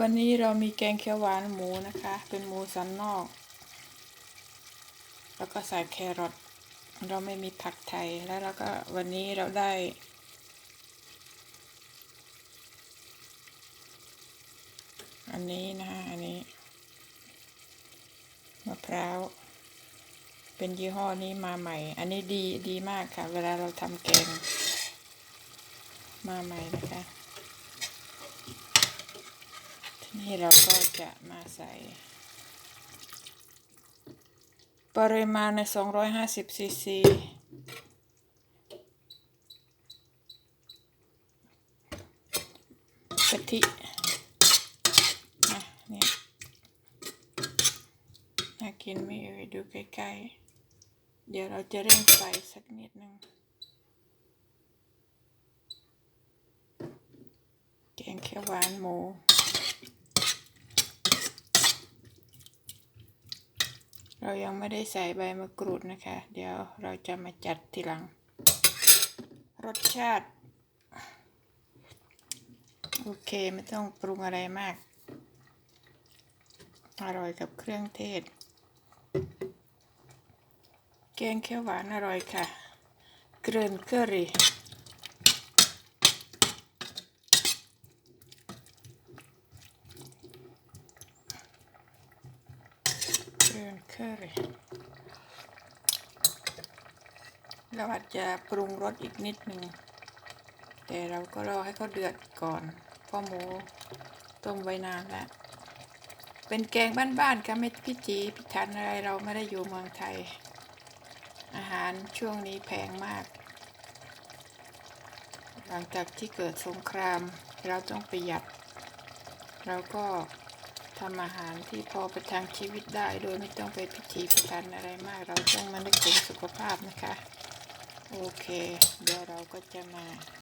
วันนี้เรามีแกงเขียวหวานหมูนะคะ เป็นหมูสันนอก แล้วก็ใส่แครอทเราไม่มีผักไทยแล้วเราก็วันนี้เราได้ อันนี้นะฮะอันนี้มะพร้าวเป็นยี่ห้อนี้มาใหม่ อันนี้ดีดีมากค่ะ เวลาเราทำแกงมาใหม่นะคะ ที นี้เราก็จะมาใส่ ปริมาณใน 250ซีซีกะทินะเนี่ยน่ากินไหม่เอ่ยดูใกล้ๆ เดี๋ยวเราจะเร่งไฟสักนิดนึงแกงเขียวหวานหมู เรายังไม่ได้ใส่ใบมะกรูดนะคะ เดี๋ยวเราจะมาจัดทีหลัง รสชาติ โอเคไม่ต้องปรุงอะไรมาก อร่อยกับเครื่องเทศ แกงเขียวหวานอร่อยค่ะ เกรนเคอรี่ เก รนเคอรี่เราอาจจะปรุงรสอีกนิดหนึ่งแต่เราก็รอให้เขาเดือดก่อนเพราะหมูต้มไว้นานแล้ว เป็นแกงบ้านๆค่ะไม่พิจีพิถันอะไรเราไม่ได้อยู่เมืองไทย อาหารช่วงนี้แพงมาก หลังจากที่เกิดสงครามเราต้องประหยัด เราก็ ทำอาหารที่พอประทังชีวิตได้ โดยไม่ต้องไปพิธีพิธันอะไรมาก เราต้องมานึกถึงสุขภาพนะคะ โอเค เดี๋ยวเราก็จะมา